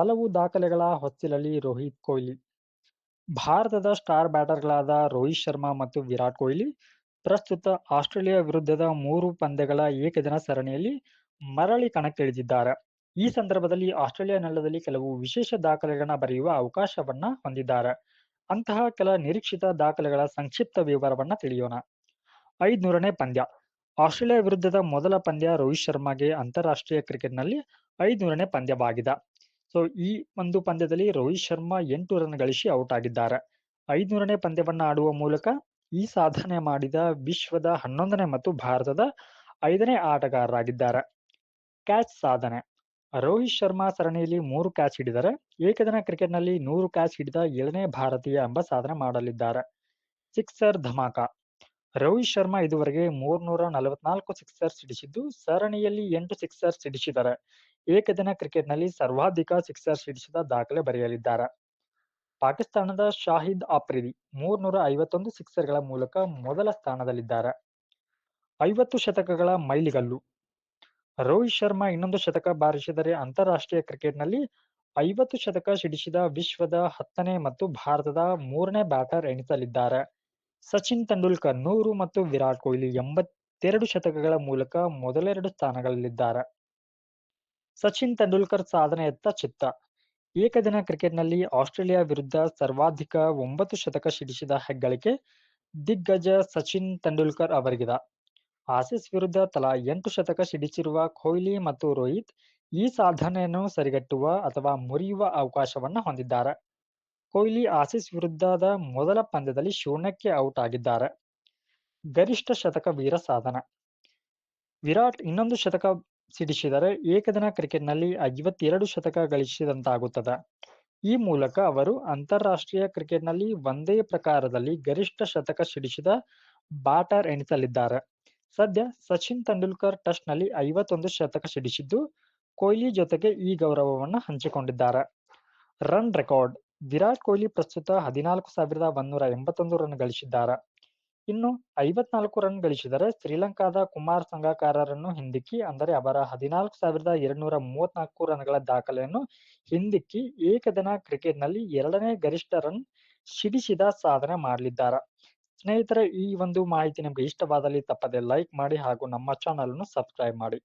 ಹಲವು ದಾಖಲೆಗಳ ಹೊಸ್ತಿಲಲ್ಲಿ ರೋಹಿತ್ ಕೊಹ್ಲಿ. ಭಾರತದ ಸ್ಟಾರ್ ಬ್ಯಾಟರ್ಗಳಾದ ರೋಹಿತ್ ಶರ್ಮಾ ಮತ್ತು ವಿರಾಟ್ ಕೊಹ್ಲಿ ಪ್ರಸ್ತುತ ಆಸ್ಟ್ರೇಲಿಯಾ ವಿರುದ್ಧದ ಮೂರು ಪಂದ್ಯಗಳ ಏಕದಿನ ಸರಣಿಯಲ್ಲಿ ಮರಳಿ ಕಣಕ್ಕಿಳಿದಿದ್ದಾರೆ. ಈ ಸಂದರ್ಭದಲ್ಲಿ ಆಸ್ಟ್ರೇಲಿಯಾ ನೆಲದಲ್ಲಿ ಕೆಲವು ವಿಶೇಷ ದಾಖಲೆಗಳನ್ನ ಬರೆಯುವ ಅವಕಾಶವನ್ನ ಹೊಂದಿದ್ದಾರೆ. ಅಂತಹ ಕೆಲ ನಿರೀಕ್ಷಿತ ದಾಖಲೆಗಳ ಸಂಕ್ಷಿಪ್ತ ವಿವರವನ್ನ ತಿಳಿಯೋಣ. ಐದ್ನೂರನೇ ಪಂದ್ಯ. ಆಸ್ಟ್ರೇಲಿಯಾ ವಿರುದ್ಧದ ಮೊದಲ ಪಂದ್ಯ ರೋಹಿತ್ ಶರ್ಮಾಗೆ ಅಂತಾರಾಷ್ಟ್ರೀಯ ಕ್ರಿಕೆಟ್ನಲ್ಲಿ ಐದ್ನೂರನೇ ಪಂದ್ಯವಾಗಿದೆ. ಸೊ, ಈ ಒಂದು ಪಂದ್ಯದಲ್ಲಿ ರೋಹಿತ್ ಶರ್ಮಾ ಎಂಟು ರನ್ ಗಳಿಸಿ ಔಟ್ ಆಗಿದ್ದಾರೆ. ಐದ್ನೂರನೇ ಪಂದ್ಯವನ್ನ ಆಡುವ ಮೂಲಕ ಈ ಸಾಧನೆ ಮಾಡಿದ ವಿಶ್ವದ ಹನ್ನೊಂದನೇ ಮತ್ತು ಭಾರತದ ಐದನೇ ಆಟಗಾರರಾಗಿದ್ದಾರೆ. ಕ್ಯಾಚ್ ಸಾಧನೆ. ರೋಹಿತ್ ಶರ್ಮಾ ಸರಣಿಯಲ್ಲಿ ಮೂರು ಕ್ಯಾಚ್ ಹಿಡಿದರೆ ಏಕದಿನ ಕ್ರಿಕೆಟ್ನಲ್ಲಿ ನೂರು ಕ್ಯಾಚ್ ಹಿಡಿದ ಏಳನೇ ಭಾರತೀಯ ಎಂಬ ಸಾಧನೆ ಮಾಡಲಿದ್ದಾರೆ. ಸಿಕ್ಸರ್ ಧಮಾಕ. ರೋಹಿತ್ ಶರ್ಮಾ ಇದುವರೆಗೆ ಮೂರ್ನೂರ ನಲವತ್ನಾಲ್ಕು ಸಿಕ್ಸರ್ಸ್ ಸಿಡಿಸಿದ್ದು ಸರಣಿಯಲ್ಲಿ ಎಂಟು ಸಿಕ್ಸರ್ಸ್ ಸಿಡಿಸಿದ್ದಾರೆ ಏಕದಿನ ಕ್ರಿಕೆಟ್ನಲ್ಲಿ ಸರ್ವಾಧಿಕ ಸಿಕ್ಸರ್ ಸಿಡಿಸಿದ ದಾಖಲೆ ಬರೆಯಲಿದ್ದಾರೆ. ಪಾಕಿಸ್ತಾನದ ಶಾಹಿದ್ ಆಪ್ರಿದಿ ಮೂರ್ನೂರ ಐವತ್ತೊಂದು ಸಿಕ್ಸರ್ಗಳ ಮೂಲಕ ಮೊದಲ ಸ್ಥಾನದಲ್ಲಿದ್ದಾರೆ. ಐವತ್ತು ಶತಕಗಳ ಮೈಲಿಗಲ್ಲು. ರೋಹಿತ್ ಶರ್ಮಾ ಇನ್ನೊಂದು ಶತಕ ಬಾರಿಸಿದರೆ ಅಂತಾರಾಷ್ಟ್ರೀಯ ಕ್ರಿಕೆಟ್ನಲ್ಲಿ ಐವತ್ತು ಶತಕ ಸಿಡಿಸಿದ ವಿಶ್ವದ ಹತ್ತನೇ ಮತ್ತು ಭಾರತದ ಮೂರನೇ ಬ್ಯಾಟರ್ ಎಣಿಸಲಿದ್ದಾರೆ. ಸಚಿನ್ ತೆಂಡೂಲ್ಕರ್ ನೂರು ಮತ್ತು ವಿರಾಟ್ ಕೊಹ್ಲಿ ಎಂಬತ್ತೆರಡು ಶತಕಗಳ ಮೂಲಕ ಮೊದಲೆರಡು ಸ್ಥಾನಗಳಲ್ಲಿದ್ದಾರೆ. ಸಚಿನ್ ತೆಂಡೂಲ್ಕರ್ ಸಾಧನೆಯತ್ತ ಚಿತ್ತ ಏಕದಿನ ಕ್ರಿಕೆಟ್ನಲ್ಲಿ ಆಸ್ಟ್ರೇಲಿಯಾ ವಿರುದ್ಧ ಸರ್ವಾಧಿಕ ಒಂಬತ್ತು ಶತಕ ಸಿಡಿಸಿದ ಹೆಗ್ಗಳಿಕೆ ದಿಗ್ಗಜ ಸಚಿನ್ ತೆಂಡೂಲ್ಕರ್ ಅವರಿಗಿದ. ಆಸಿಸ್ ವಿರುದ್ಧ ತಲಾ ಎಂಟು ಶತಕ ಸಿಡಿಸಿರುವ ಕೊಹ್ಲಿ ಮತ್ತು ರೋಹಿತ್ ಈ ಸಾಧನೆಯನ್ನು ಸರಿಗಟ್ಟುವ ಅಥವಾ ಮುರಿಯುವ ಅವಕಾಶವನ್ನ ಹೊಂದಿದ್ದಾರೆ. ಕೊಹ್ಲಿ ಆಸಿಸ್ ವಿರುದ್ಧದ ಮೊದಲ ಪಂದ್ಯದಲ್ಲಿ ಶೂನ್ಯಕ್ಕೆ ಔಟ್ ಆಗಿದ್ದಾರೆ. ಗರಿಷ್ಠ ಶತಕ ವೀರ ಸಾಧನ. ವಿರಾಟ್ ಇನ್ನೊಂದು ಶತಕ ಸಿಡಿಸಿದರೆ ಏಕದಿನ ಕ್ರಿಕೆಟ್ನಲ್ಲಿ ಐವತ್ತೆರಡು ಶತಕ ಗಳಿಸಿದಂತಾಗುತ್ತದೆ. ಈ ಮೂಲಕ ಅವರು ಅಂತಾರಾಷ್ಟ್ರೀಯ ಕ್ರಿಕೆಟ್ನಲ್ಲಿ ಒಂದೇ ಪ್ರಕಾರದಲ್ಲಿ ಗರಿಷ್ಠ ಶತಕ ಸಿಡಿಸಿದ ಬ್ಯಾಟರ್ ಎನಿಸಲಿದ್ದಾರೆ. ಸದ್ಯ ಸಚಿನ್ ತೆಂಡೂಲ್ಕರ್ ಟೆಸ್ಟ್ನಲ್ಲಿ ಐವತ್ತೊಂದು ಶತಕ ಸಿಡಿಸಿದ್ದು, ಕೊಹ್ಲಿ ಜೊತೆಗೆ ಈ ಗೌರವವನ್ನು ಹಂಚಿಕೊಂಡಿದ್ದಾರೆ. ರನ್ ರೆಕಾರ್ಡ್, ವಿರಾಟ್ ಕೊಹ್ಲಿ ಪ್ರಸ್ತುತ ಹದಿನಾಲ್ಕು ಸಾವಿರದ ಒಂದೂರ ಎಂಬತ್ತೊಂದು ರನ್ ಗಳಿಸಿದ್ದಾರೆ. ಇನ್ನು ಐವತ್ನಾಲ್ಕು ರನ್ ಗಳಿಸಿದರೆ ಶ್ರೀಲಂಕಾದ ಕುಮಾರ್ ಸಂಗಕಾರರನ್ನು ಹಿಂದಿಕ್ಕಿ, ಅಂದರೆ ಅವರ ಹದಿನಾಲ್ಕು ಸಾವಿರದ ಎರಡ್ನೂರ ಮೂವತ್ನಾಲ್ಕು ರನ್ಗಳ ದಾಖಲೆಯನ್ನು ಹಿಂದಿಕ್ಕಿ, ಏಕದಿನ ಕ್ರಿಕೆಟ್ನಲ್ಲಿ ಎರಡನೇ ಗರಿಷ್ಠ ರನ್ ಸಿಡಿಸಿದ ಸಾಧನೆ ಮಾಡಲಿದ್ದಾರೆ. ಸ್ನೇಹಿತರೆ, ಈ ಒಂದು ಮಾಹಿತಿ ನಿಮಗೆ ಇಷ್ಟವಾದಲ್ಲಿ ತಪ್ಪದೆ ಲೈಕ್ ಮಾಡಿ ಹಾಗೂ ನಮ್ಮ ಚಾನಲ್ ಅನ್ನು ಸಬ್ಸ್ಕ್ರೈಬ್ ಮಾಡಿ.